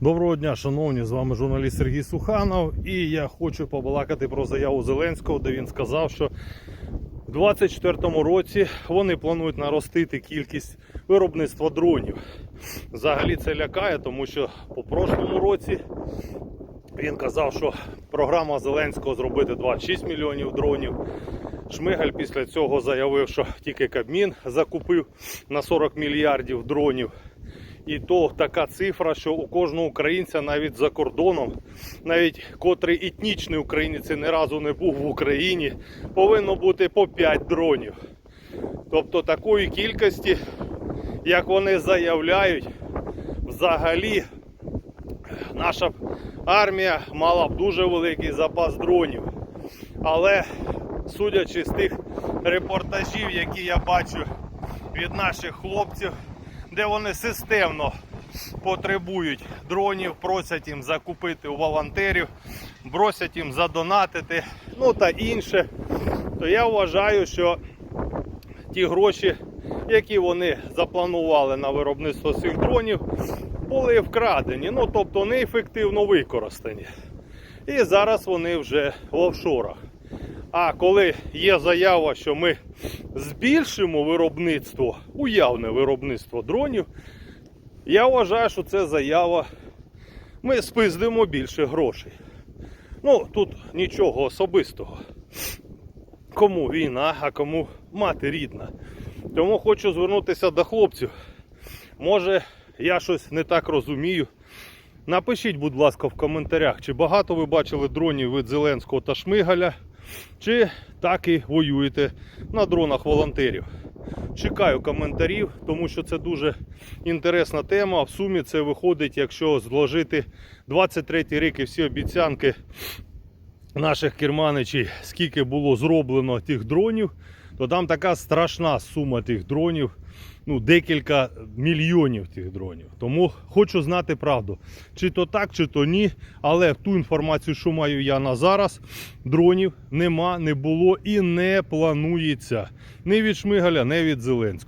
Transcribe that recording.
Доброго дня, шановні, з вами журналіст Сергій Суханов. І я хочу побалакати про заяву Зеленського, де він сказав, що в 2024 році вони планують наростити кількість виробництва дронів. Взагалі це лякає, тому що по прошлому році він казав, що програма Зеленського зробити 26 мільйонів дронів. Шмигаль після цього заявив, що тільки Кабмін закупив на 40 мільярдів дронів. І то така цифра, що у кожного українця навіть за кордоном, навіть котрий етнічний українець ні разу не був в Україні, повинно бути по 5 дронів. Тобто такої кількості, як вони заявляють, взагалі наша армія мала б дуже великий запас дронів. Але судячи з тих репортажів, які я бачу від наших хлопців, де вони системно потребують дронів, просять їм закупити у волонтерів, просять їм задонатити, ну та інше, то я вважаю, що ті гроші, які вони запланували на виробництво цих дронів, були вкрадені, ну тобто неефективно використані. І зараз вони вже в офшорах. А коли є заява, що ми збільшимо виробництво, уявне виробництво дронів, я вважаю, що це заява. Ми спиздимо більше грошей. Ну, тут нічого особистого. Кому війна, а кому мати рідна. Тому хочу звернутися до хлопців. Може, я щось не так розумію. Напишіть, будь ласка, в коментарях, чи багато ви бачили дронів від Зеленського та Шмигаля, чи так і воюєте на дронах волонтерів. Чекаю коментарів, тому що це дуже інтересна тема. В сумі це виходить, якщо зложити 23 рік і всі обіцянки наших керманичів, скільки було зроблено тих дронів, то там така страшна сума тих дронів, ну декілька мільйонів тих дронів. Тому хочу знати правду. Чи то так, чи то ні. Але ту інформацію, що маю я на зараз, дронів нема, не було і не планується. Ні від Шмигаля, ні від Зеленського.